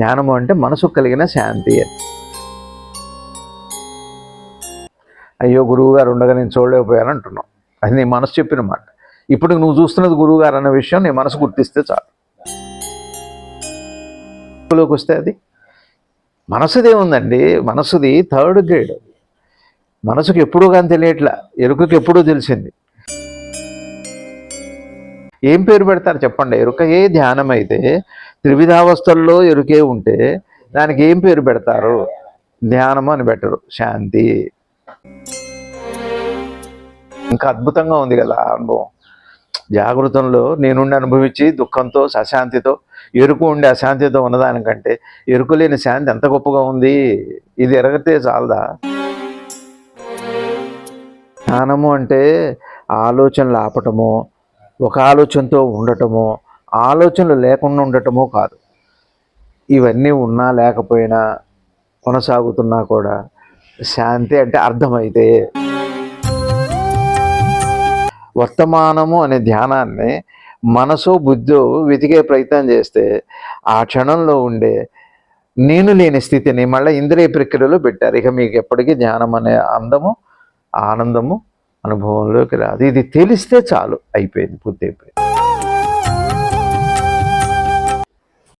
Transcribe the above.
జ్ఞానము అంటే మనసుకు కలిగిన శాంతి అని. అయ్యో గురువు గారు ఉండగా నేను చూడలేకపోయాను అంటున్నావు అది నీ మనసు చెప్పిన మాట. ఇప్పుడు నువ్వు చూస్తున్నది గురువు గారు అన్న విషయం నీ మనసు గుర్తిస్తే చాలు. లోకి వస్తే అది. మనసుదే ఉందండి మనసుది థర్డ్ గ్రేడ్. మనసుకు ఎప్పుడూ కానీ తెలియట్లా. ఎరుకకి ఎప్పుడూ తెలిసింది. ఏం పేరు పెడతారు చెప్పండి? ఎరుక ఏ ధ్యానం అయితే త్రివిధావస్థల్లో ఎరుకే ఉంటే దానికి ఏం పేరు పెడతారు? ధ్యానము అని పెట్టరు. శాంతి. ఇంకా అద్భుతంగా ఉంది కదా అనుభవం. జాగృతంలో నేనుండి అనుభవించి దుఃఖంతో అశాంతితో ఎరుకు ఉండి అశాంతితో ఉన్నదానికంటే ఎరుకు లేని శాంతి ఎంత గొప్పగా ఉంది? ఇది ఎరగతే చాలదా? ధ్యానము అంటే ఆలోచనలు ఆపటము ఒక ఆలోచనతో ఉండటము ఆలోచనలు లేకుండా ఉండటమో కాదు. ఇవన్నీ ఉన్నా లేకపోయినా కొనసాగుతున్నా కూడా శాంతి అంటే అర్థమైతే వర్తమానము అనే ధ్యానాన్ని మనసు బుద్ధో వెతికే ప్రయత్నం చేస్తే ఆ క్షణంలో ఉండే నేను లేని స్థితిని మళ్ళీ ఇంద్రియ ప్రక్రియలో పెట్టారు. ఇక మీకు ఎప్పటికీ ధ్యానం అనే అందము ఆనందము అనుభవంలోకి రాదు. ఇది తెలిస్తే చాలు అయిపోయింది పూర్తి అయిపోయింది